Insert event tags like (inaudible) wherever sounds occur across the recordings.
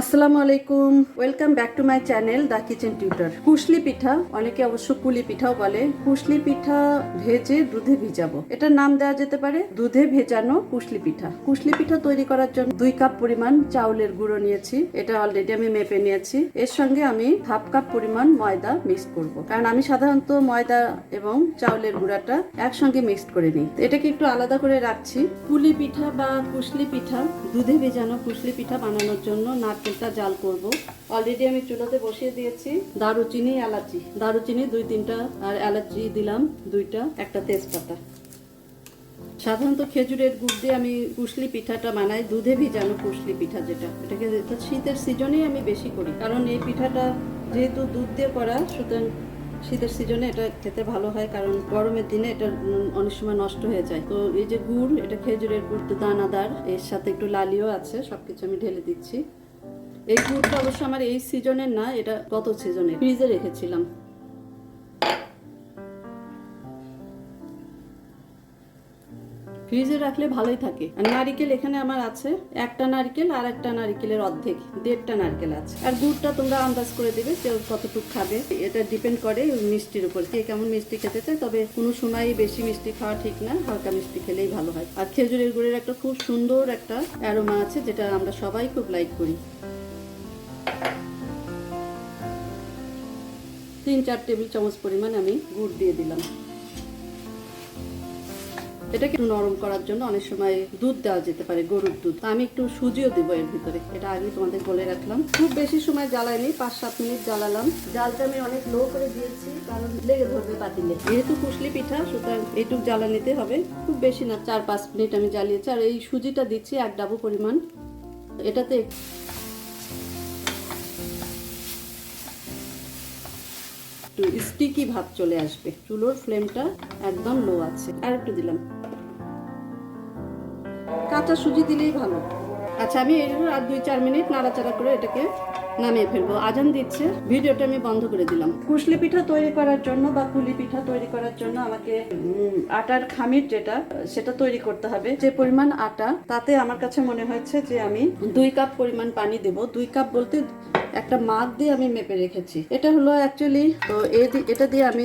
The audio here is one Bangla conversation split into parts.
আসসালামু আলাইকুম। Welcome back to my channel the kitchen tutor কুশলি পিঠা, অনেকে অবশ্য কুলি পিঠাও বলে। কুশলি পিঠা ভেজে দুধে ভিজাবো। এটার নাম দেওয়া যেতে পারে দুধে ভেজানো কুশলি পিঠা। কুশলি পিঠা তৈরি করার জন্য দুই কাপ পরিমাণ চাউলের গুঁড়ো নিয়েছি। এটা অলরেডি আমি মেপে নিয়েছি। এর সঙ্গে আমি হাফ কাপ পরিমাণ ময়দা মিক্স করব। কারণ আমি সাধারণত ময়দা এবং চাউলের গুঁড়াটা একসঙ্গে মিক্সড করে নিই। এটাকে একটু আলাদা করে রাখছি। পুলি পিঠা বা কুশলি পিঠা, দুধে ভেজানো কুশলি পিঠা বানানোর জন্য নারকেলটা জাল করব। অলরেডি আমি চুলাতে বসিয়ে দিয়েছি দারুচিনি, এলাচি। দারুচিনি দুই, তিনটা আর এলাচি দিলাম, দুইটা, একটা তেজপাতা। সাধারণত খেজুরের গুড় দিয়ে আমি কুশলি পিঠাটা বানাই, দুধে ভিজানো কুশলি পিঠা যেটা। এটাকে এটা শীতের সিজনেই আমি বেশি করি, কারণ এই পিঠাটা যেহেতু দুধ দিয়ে করা, সুতরাং শীতের সিজনে এটা খেতে ভালো হয়, কারণ গরমের দিনে এটা অনেক সময় নষ্ট হয়ে যায়। তো এই যে গুড়, এটা খেজুরের গুড় দানাদার, এর সাথে একটু লালিও আছে, সবকিছু আমি ঢেলে দিচ্ছি। এই গুড়টা অবশ্য আমার এই সিজনের না, এটা গত সিজনে ফ্রিজে রেখেছিলাম। ফ্রিজে রাখলে ভালোই থাকে। আর নারিকেল এখানে আমার আছে। একটা নারকেল আর একটা নারিকেলের অর্ধেক। দেড়টা নারকেল আছে। আর গুড়টা তোমরা আন্দাজ করে দেবে কেউ কতটুকু খাবে। এটা ডিপেন্ড করে মিষ্টির উপর, কে কেমন মিষ্টি খেতে চায়। তবে কোনো সময় বেশি মিষ্টি খাওয়া ঠিক না। হালকা মিষ্টি খেলেই ভালো হয়। আর খেজুরের গুড়ের একটা খুব সুন্দর একটা অ্যারোমা আছে, যেটা আমরা সবাই খুব লাইক করি। তিন, চার টেবিল চামচ পরিমাণ আমি গুড় দিয়ে দিলাম। এটাকে নরম করার জন্য অনেক সময় দুধ দেওয়া যেতে পারে, গরুর দুধ। আমি একটু সুজিও দেবো এর ভিতরে। এটা আগে তোমাদের বলে রাখলাম। খুব বেশি সময় জ্বালাইনি, পাঁচ, সাত মিনিট জ্বালালাম। জালটা আমি অনেক লো করে দিয়েছি, কারণ লেগে ধরবে পাতিলে। যেহেতু কুশলি পিঠা, সুতরাং এইটুক জ্বালা নিতে হবে। খুব বেশি না, চার, পাঁচ মিনিট আমি জ্বালিয়েছি। আর এই সুজিটা দিচ্ছি এক ডাবু পরিমাণ। এটাতে একটু স্টিকি ভাব চলে আসবে। চুলোর ফ্লেমটা একদম লো আছে। আর একটু দিলাম। কাঁচা সুজি দিলেই ভালো। আচ্ছা আমি আর দুই চার মিনিট নাড়াচাড়া করে এটাকে নামিয়ে ফেলব। আজান দিচ্ছে। ভিডিওটা আমি বন্ধ করে দিলাম। কুশলি পিঠা তৈরি করার জন্য বা কুলি পিঠা তৈরি করার জন্য আমাকে আটার খামির যেটা, সেটা তৈরি করতে হবে। যে পরিমাণ আটা, তাতে আমার কাছে মনে হয়েছে যে আমি দুই কাপ পরিমাণ পানি দেব। দুই কাপ বলতে একটা মাছ দিয়ে আমি মেপে রেখেছি। এটা হলো অ্যাকচুয়ালি তো এটা দিয়ে আমি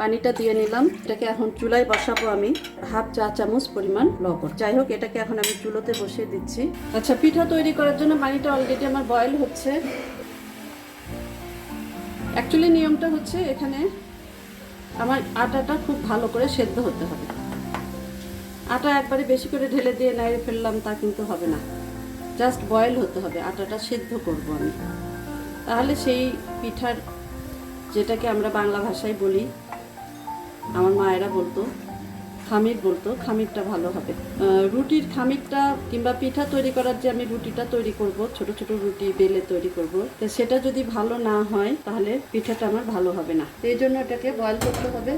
পানিটা দিয়ে নিলাম। এটাকে এখন চুলায় বসাবো আমি। হাফ চা চামচ পরিমাণ লবণ। যাই হোক, এটাকে এখন আমি চুলোতে বসিয়ে দিচ্ছি। আচ্ছা পিঠা তৈরি করার জন্য পানিটা অলরেডি আমার বয়েল হচ্ছে। অ্যাকচুয়ালি নিয়মটা হচ্ছে এখানে আমার আটাটা খুব ভালো করে সেদ্ধ হতে হবে। আটা একবারে বেশি করে ঢেলে দিয়ে নাড়িয়ে ফেললাম, তা কিন্তু হবে না। জাস্ট বয়েল হতে হবে, আটাটা সেদ্ধ করব আমি। তাহলে সেই পিঠার যেটাকে আমরা বাংলা ভাষায় বলি আমার মায়েরা বলতো, খামির বলতো, খামিরটা ভালো হবে। রুটির খামিরটা কিংবা পিঠা তৈরি করার যে আমি রুটিটা তৈরি করব, ছোট ছোট রুটি বেলে তৈরি করব, তো সেটা যদি ভালো না হয়, তাহলে পিঠাটা আমার ভালো হবে না। এই জন্য এটাকে বয়েল করতে হবে।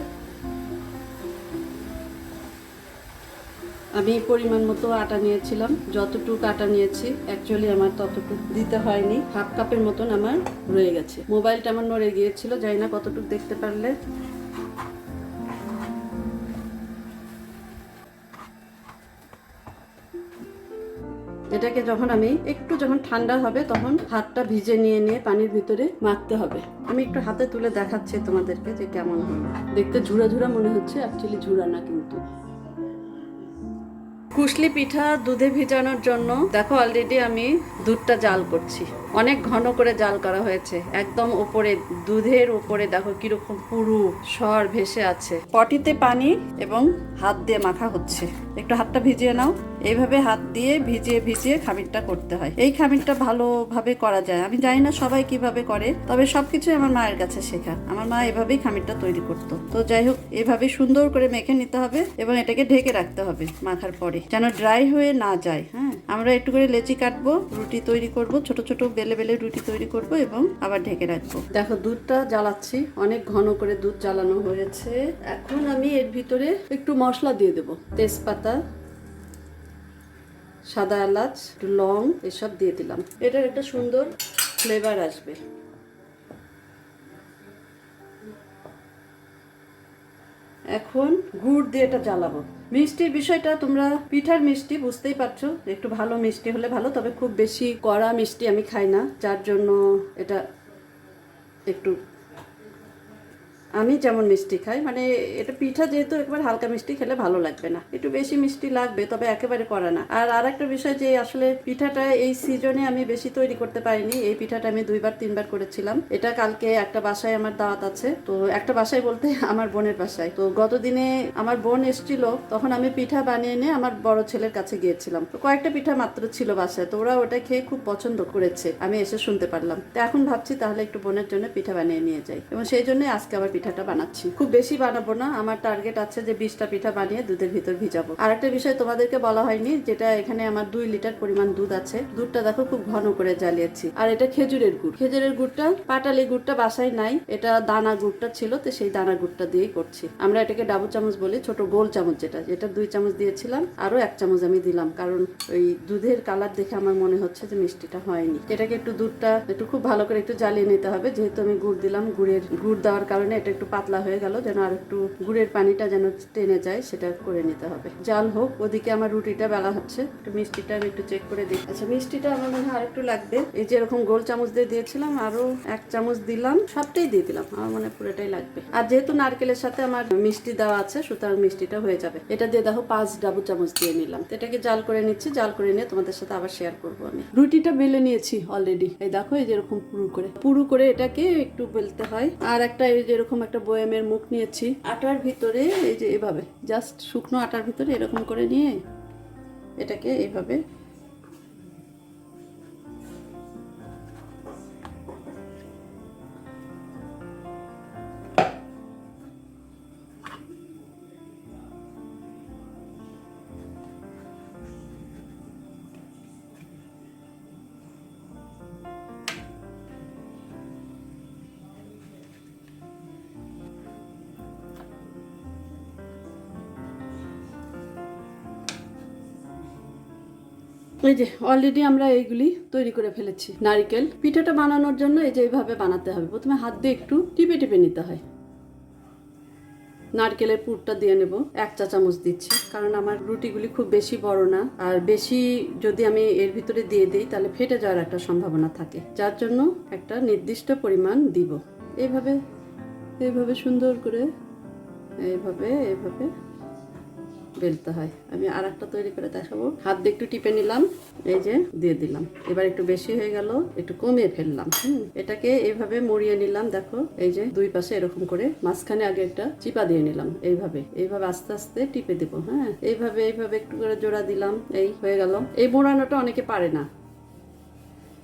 আমি পরিমাণ মতো আটা নিয়েছিলাম, যতটুকু আটা নিয়েছি অ্যাকচুয়ালি আমার ততটুকু দিতে হয়নি। হাফ কাপের মতন আমার রয়ে গেছে। মোবাইলটা আমার নড়ে গিয়েছিল, জানি না কতটুকু দেখতে পারলে। এটাকে যখন আমি একটু যখন ঠান্ডা হবে, তখন হাতটা ভিজে নিয়ে নিয়ে পানির ভিতরে মাখতে হবে। আমি একটু হাতে তুলে দেখাচ্ছি তোমাদেরকে যে কেমন হবে দেখতে ঝুরা ঝুরা মনে হচ্ছে অ্যাকচুয়ালি ঝুরা না কিন্তু। কুশলি পিঠা দুধে ভিজানোর জন্য দেখো অলরেডি আমি দুধটা জাল করছি। অনেক ঘন করে জাল করা হয়েছে। একদম উপরে দুধের উপরে দেখো কীরকম পুরু সর ভেসে আছে। পটিতে পানি এবং হাত দিয়ে মাখা হচ্ছে। একটু হাতটা ভিজিয়ে নাও। এইভাবে হাত দিয়ে ভিজিয়ে ভিজিয়ে খামিরটা করতে হয়। এই খামিরটা ভালোভাবে করা যায়। আমি জানি না সবাই কীভাবে করে, তবে সবকিছু আমার মায়ের কাছে শেখা। আমার মা এভাবেই খামিরটা তৈরি করতো। তো যাই হোক, এভাবে সুন্দর করে মেখে নিতে হবে এবং এটাকে ঢেকে রাখতে হবে মাখার পরে, যেন ড্রাই হয়ে না যায়। হ্যাঁ আমরা একটু করে লেচি কাটবো, রুটি তৈরি করব, ছোট ছোট বেলে বেলে রুটি তৈরি করব এবং আবার ঢেকে রাখব। দেখো, দুধটা জ্বালাচ্ছি। অনেক ঘন করে দুধ জ্বালানো হয়েছে। এখন আমি এর ভিতরে একটু মশলা দিয়ে দেবো। তেজপাতা সাদা এলাচ লং, এসব দিয়ে দিলাম। এটার একটা সুন্দর ফ্লেভার আসবে। এখন গুড় দিয়ে এটা জ্বালাবো। মিষ্টির বিষয়টা তোমরা পিঠার মিষ্টি বুঝতেই পারছ একটু ভালো মিষ্টি হলে ভালো, তবে খুব বেশি কড়া মিষ্টি আমি খাই না, যার জন্য এটা একটু আমি যেমন মিষ্টি খাই মানে এটা পিঠা যেহেতু একবার হালকা মিষ্টি খেলে ভালো লাগবে না। একটু বেশি মিষ্টি লাগবে, তবে একেবারে করা না। আর আরেকটা বিষয় যে আসলে পিঠাটা এই সিজনে আমি বেশি তৈরি করতে পারিনি, এই পিঠাটা আমি দুইবার, তিনবার করেছিলাম। এটা কালকে একটা বাসায় আমার দাওয়াত আছে, তো একটা বাসায় বলতে (laughs) আমার বোনের বাসায়। তো গতদিনে আমার বোন এসেছিল, তখন আমি পিঠা বানিয়ে এনে আমার বড় ছেলের কাছে গিয়েছিলাম। তো কয়েকটা পিঠা মাত্র ছিল বাসায়, তো ওরা ওটা খেয়ে খুব পছন্দ করেছে। আমি এসে শুনতে পারলাম। তো এখন ভাবছি তাহলে একটু বোনের জন্য পিঠা বানিয়ে নিয়ে যাই। এবং সেই জন্য আজকে আবার পিঠাটা বানাচ্ছি। খুব বেশি বানাবো না, আমার টার্গেট আছে যে বিশটা পিঠা বানিয়ে দুধের ভিতর ভিজাবো। আর একটা বিষয় তোমাদেরকে বলা হয়নি, যেটা এখানে আমার দুই লিটার পরিমাণ দুধ আছে। দুধটা দেখো খুব ঘন করে জ্বালিয়েছি। আর এটা খেজুরের গুড়। খেজুরের গুড়টা, পাটালি গুড়টা বাসায় নাই, এটা দানা গুড়টা ছিল, তো সেই দানা গুড়টা দিয়েই করছি। আমরা এটাকে ডাবু চামচ বলি, ছোট গোল চামচ যেটা যেটা দুই চামচ দিয়েছিলাম আরও এক চামচ আমি দিলাম। কারণ ওই দুধের কালার দেখে আমার মনে হচ্ছে যে মিষ্টিটা হয়নি। এটাকে একটু দুধটা একটু খুব ভালো করে একটু জ্বালিয়ে নিতে হবে। যেহেতু আমি গুড় দিলাম, গুড়ের, গুড় দেওয়ার কারণে এটা একটু পাতলা হয়ে গেল, যেন আর একটু গুড়ের পানিটা যেন টেনে যায়, সেটা করে নিতে হবে। জাল হোক, ওদিকে আমার রুটিটা বেলা হচ্ছে, একটু মিষ্টিটা আমি একটু চেক করে দিই আচ্ছা মিষ্টিটা আমার মনে হয় আর একটু লাগবে। এই যে এরকম গোল চামচ দিয়ে দিয়েছিলাম, আরও এক চামচ দিলাম, সবটাই দিয়ে দিলাম, আমার মনে পুরোটাই লাগবে। আর যেহেতু নারকেলের সাথে আমার মিষ্টি দেওয়া আছে, সুতরাং মিষ্টিটা হয়ে যাবে। এটা দিয়ে দেখো, পাঁচ ডাবু চামচ দিয়ে নিলাম। এটাকে জাল করে নিচ্ছি, জাল করে নিয়ে তোমাদের সাথে আবার শেয়ার করব আমি। রুটিটা বেলে নিয়েছি অলরেডি এই দেখো, এই যেরকম পুরু করে। পুরু করে এটাকে একটু বেলতে হয়। আর একটা এই যেরকম একটা বয়ামের মুখ নিয়েছি। আটার ভিতরে এই যে এভাবে জাস্ট শুকনো আটার ভিতরে এরকম করে নিয়ে এটাকে এইভাবে এই যে অলরেডি আমরা এইগুলি তৈরি করে ফেলেছি, নারিকেল। পিঠাটা বানানোর জন্য এই যে এইভাবে বানাতে হবে। প্রথমে হাত দিয়ে একটু টিপে টিপে নিতে হয়। নারকেলের পুরটা দিয়ে নেব, এক চা চামচ দিচ্ছি। কারণ আমার রুটিগুলি খুব বেশি বড় না। আর বেশি যদি আমি এর ভিতরে দিয়ে দিই, তাহলে ফেটে যাওয়ার একটা সম্ভাবনা থাকে। যার জন্য একটা নির্দিষ্ট পরিমাণ দিব। এইভাবে এইভাবে সুন্দর করে, এইভাবে এইভাবে বেলতে হয়। আমি আর একটা তৈরি করে দেখাবো। হাত দিয়ে একটু টিপে নিলাম, এই যে দিয়ে দিলাম। এবার একটু বেশি হয়ে গেল, একটু কমিয়ে ফেললাম। হুম, এটাকে এইভাবে মরিয়ে নিলাম, দেখো। এই যে দুই পাশে এরকম করে মাঝখানে আগে একটা চিপা দিয়ে নিলাম, এইভাবে। এইভাবে আস্তে আস্তে টিপে দেবো হ্যাঁ। এইভাবে এইভাবে একটু করে জোড়া দিলাম, এই হয়ে গেল। এই মোড়ানোটা অনেকে পারে না।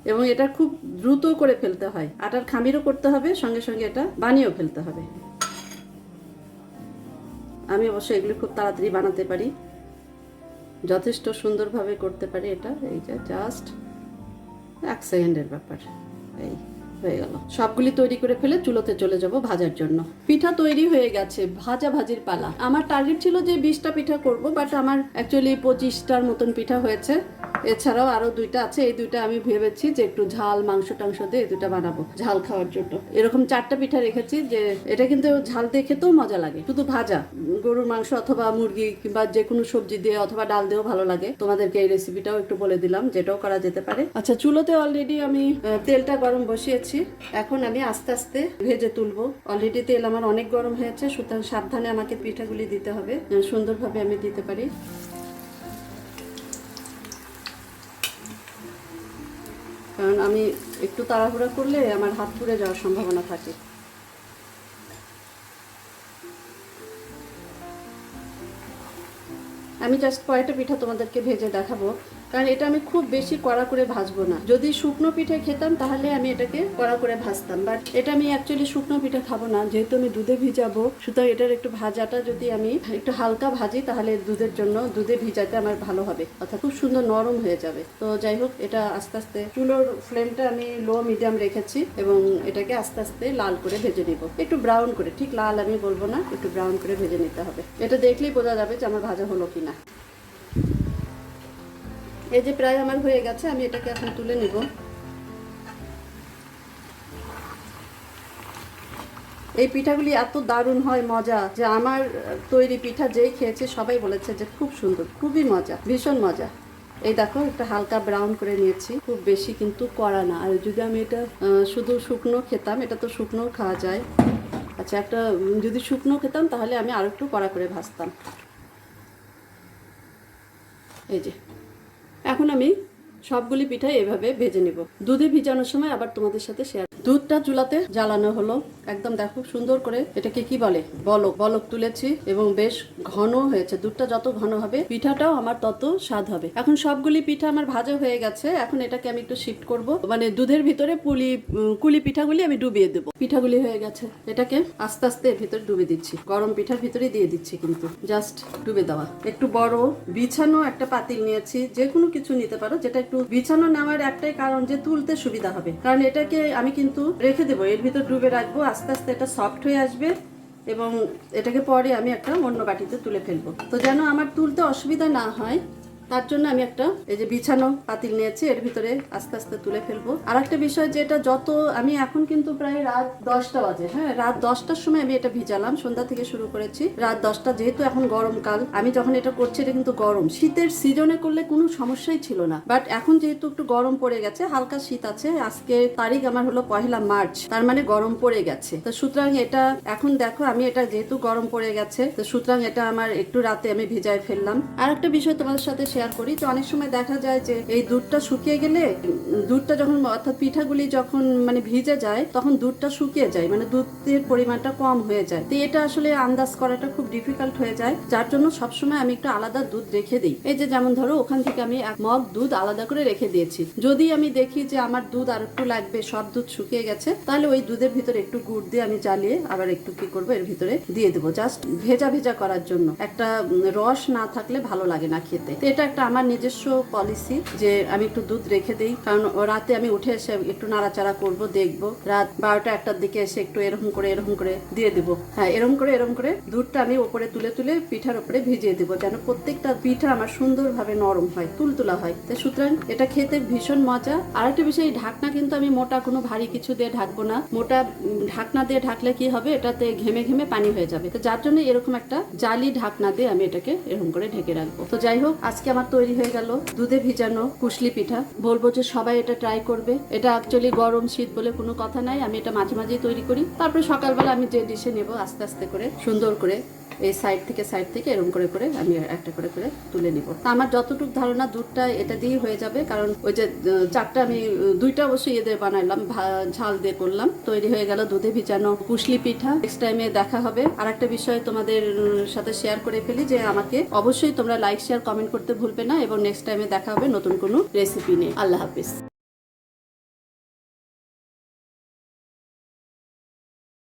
এবং এটা খুব দ্রুত করে ফেলতে হয়। আটার খামিরও করতে হবে, সঙ্গে সঙ্গে এটা বানিয়েও ফেলতে হবে। আমি অবশ্য এগুলি খুব তাড়াতাড়ি বানাতে পারি। যথেষ্ট সুন্দরভাবে করতে পারি এটা। এই যে জাস্ট এক সেকেন্ডের ব্যাপার। এই। হয়ে গেল। সবগুলি তৈরি করে ফেলে চুলোতে চলে যাব ভাজার জন্য। পিঠা তৈরি হয়ে গেছে, ভাজা ভাজির পালা। আমার টার্গেট ছিল যে বিশটা পিঠা করব বাট আমার অ্যাকচুয়ালি পঁচিশটার মতন পিঠা হয়েছে। এছাড়াও আরও দুইটা আছে, এই দুইটা আমি ভেবেছি যে একটু ঝাল, মাংস টাংস দিয়ে এই দুইটা বানাবো, ঝাল খাওয়ার জন্য। এরকম চারটা পিঠা রেখেছি যে এটা কিন্তু ঝাল দিয়ে খেতেও মজা লাগে। শুধু ভাজা, গরুর মাংস অথবা মুরগি কিংবা যে কোনো সবজি দিয়ে অথবা ডাল দিয়েও ভালো লাগে। তোমাদেরকে এই রেসিপিটাও একটু বলে দিলাম, যেটাও করা যেতে পারে। আচ্ছা চুলোতে অলরেডি আমি তেলটা গরম বসিয়েছি। এখন আমি আস্তে আস্তে ভেজে তুলবো। অলরেডি তেল আমার অনেক গরম হয়েছে, সুতরাং সাবধানে আমাকে পিঠাগুলি দিতে হবে। সুন্দরভাবে আমি দিতে পারি। কারণ আমি একটু তাড়াহুড়া করলে আমার হাত পুড়ে যাওয়ার সম্ভাবনা থাকে। আমি জাস্ট কয়েকটা পিঠা তোমাদেরকে ভেজে দেখাবো। কারণ এটা আমি খুব বেশি কড়া করে ভাজবো না। যদি শুকনো পিঠে খেতাম, তাহলে আমি এটাকে কড়া করে ভাজতাম। বাট এটা আমি অ্যাকচুয়ালি শুকনো পিঠে খাব না। যেহেতু আমি দুধে ভিজাবো, সুতরাং এটার একটু ভাজাটা যদি আমি একটু হালকা ভাজি, তাহলে দুধের জন্য দুধে ভিজাতে আমার ভালো হবে। অর্থাৎ খুব সুন্দর নরম হয়ে যাবে। তো যাই হোক, এটা আস্তে আস্তে চুলোর ফ্লেমটা আমি লো মিডিয়াম রেখেছি এবং এটাকে আস্তে আস্তে লাল করে ভেজে নিব। একটু ব্রাউন করে, ঠিক লাল আমি বলব না, একটু ব্রাউন করে ভেজে নিতে হবে। এটা দেখলেই বোঝা যাবে যে আমার ভাজা হলো কিনা। এই যে প্রায় আমার হয়ে গেছে, আমি এটাকে এখন তুলে নেব। এই পিঠাগুলি এত দারুণ হয়, মজা। যে আমার তৈরি পিঠা যেই খেয়েছে, সবাই বলেছে যে খুব সুন্দর, খুবই মজা, ভীষণ মজা। এই দেখো, একটা হালকা ব্রাউন করে নিয়েছি। খুব বেশি কিন্তু কড়া না। আর যদি আমি এটা শুধু শুকনো খেতাম, এটা তো শুকনো খাওয়া যায়। আচ্ছা একটা যদি শুকনো খেতাম, তাহলে আমি আরও একটু কড়া করে ভাজতাম। এই যে। এখন আমি সবগুলি পিঠাই এভাবে ভেজে নিব। দুধে ভিজানোর সময় আবার তোমাদের সাথে শেয়ার দুধটা চুলাতে জ্বালানো হলো। একদম দেখো সুন্দর করে এটাকে কি বলে? বলক। বলক তুলেছি এবং বেশ ঘন হয়েছে। দুধটা যত ঘন হবে, পিঠাটাও আমার তত স্বাদ হবে। এখন সবগুলি পিঠা আমার ভাজা হয়ে গেছে। এখন এটাকে আমি একটু শিফট করব। মানে দুধের ভিতরে পুলি কুলি পিঠাগুলি আমি ডুবিয়ে দেবো। পিঠাগুলি হয়ে গেছে। এটাকে আস্তে আস্তে এর ভিতরে ডুবে দিচ্ছি। গরম পিঠার ভিতরে দিয়ে দিচ্ছি কিন্তু। জাস্ট ডুবে দেওয়া। একটু বড়, বিছানো একটা পাতিল নিয়েছি। যে কোনো কিছু নিতে পারো, যেটা একটু বিছানো নেওয়ার একটাই কারণ যে তুলতে সুবিধা হবে। কারণ এটাকে আমি কিন্তু রেখে দেবো, এর ভিতর ডুবে রাখব, আস্তে আস্তে এটা সফট হয়ে আসবে এবং এটাকে পরে আমি একটা অন্য বাটিতে তুলে ফেলব। তো যেন আমার তুলতে অসুবিধা না হয় তার জন্য আমি একটা, এই যে বিছানো পাতিল নিয়েছি, এর ভিতরে আস্তে আস্তে তুলে ফেলব। আর একটা বিষয় যেটা যত, আমি এখন কিন্তু প্রায় রাত দশটা বাজে। হ্যাঁ রাত দশটার সময় আমি এটা ভিজালাম, সন্ধ্যা থেকে শুরু করেছি। রাত দশটা যেহেতু এখন গরমকাল, আমি যখন এটা করছি এটা কিন্তু গরম। শীতের সিজনে করলে কোনো সমস্যাই ছিল না। বাট এখন যেহেতু একটু গরম পড়ে গেছে, হালকা শীত আছে, আজকে তারিখ আমার হলো পহেলা মার্চ, তার মানে গরম পড়ে গেছে। তো সুতরাং এটা, এখন দেখো আমি এটা যেহেতু গরম পড়ে গেছে, তো সুতরাং এটা আমার একটু রাতে আমি ভিজায় ফেললাম। আর একটা বিষয় তোমাদের সাথে শেয়ার করি। তো অনেক সময় দেখা যায় যে এই দুধটা শুকিয়ে গেলে, দুধটা যখন, অর্থাৎ পিঠাগুলি যখন মানে ভিজে যায়, তখন দুধটা শুকিয়ে যায় মানে দুধের পরিমাণটা কম হয়ে যায়। তো এটা আসলে আন্দাজ করাটা খুব ডিফিকাল্ট হয়ে যায়। যার জন্য সবসময় আমি একটু আলাদা দুধ রেখে দিই। এই যে যেমন ধরো, ওখান থেকে আমি এক মগ দুধ আলাদা করে রেখে দিয়েছি। যদি আমি দেখি যে আমার দুধ আর একটু লাগবে, সব দুধ শুকিয়ে গেছে, তাহলে ওই দুধের ভিতরে একটু গুড় দিয়ে আমি জ্বালিয়ে আবার একটু কি করব, এর ভিতরে দিয়ে দেবো। জাস্ট ভেজা ভেজা করার জন্য। একটা রস না থাকলে ভালো লাগে না খেতে। তো এটা একটা আমার নিজস্ব পলিসি যে আমি একটু দুধ রেখে দিই, কারণ রাতে আমি উঠে এসে একটু নাড়াচাড়া করব, দেখব। রাত বারোটা একটার দিকে এসে একটু এরকম করে এরকম করে দিয়ে দেবো। হ্যাঁ এরকম করে এরকম করে দুধটা আমি ওপরে তুলে তুলে পিঠার উপরে ভিজিয়ে দেবো, যেন প্রত্যেকটা পিঠা আমার সুন্দরভাবে নরম হয়, তুলতুলা হয়। তো সুতরাং এটা খেতে ভীষণ মজা। আর একটা বিষয় ঢাকনা কিন্তু আমি মোটা কোনো ভারী কিছু দিয়ে ঢাকবো না। মোটা ঢাকনা দিয়ে ঢাকলে কি হবে? এটাতে ঘেমে ঘেমে পানি হয়ে যাবে। তো যার জন্য এরকম একটা জালি ঢাকনা দিয়ে আমি এটাকে এরকম করে ঢেকে রাখব। তো যাই হোক, আজকে আমার তৈরি হয়ে গেল। দুধে ভিজানো কুশলি পিঠা। বলব যে সবাই এটা ট্রাই করবে। এটা অ্যাকচুয়ালি গরম শীত বলে কোনো কথা নাই। আমি এটা মাঝে মাঝেই তৈরি করি। তারপরে সকালবেলা আমি যে ডিশে নেব আস্তে আস্তে করে, সুন্দর করে এই সাইড থেকে সাইড থেকে এরকম করে করে আমি একটা করে করে তুলে নিব। তা আমার যতটুকু ধারণা দুধটা এটা দিয়েই হয়ে যাবে, কারণ ওই যে চারটা আমি দুইটা অবশ্যই ইয়ে দিয়ে বানাইলাম ঝাল দিয়ে করলাম। তৈরি হয়ে গেল দুধে ভিজানো কুশলি পিঠা। নেক্সট টাইমে দেখা হবে। আর একটা বিষয় তোমাদের সাথে শেয়ার করে ফেলি যে আমাকে অবশ্যই তোমরা লাইক শেয়ার কমেন্ট করতে ভুলবে না এবং নেক্সট টাইমে দেখা হবে নতুন কোনো রেসিপি নিয়ে। আল্লাহ হাফিজ।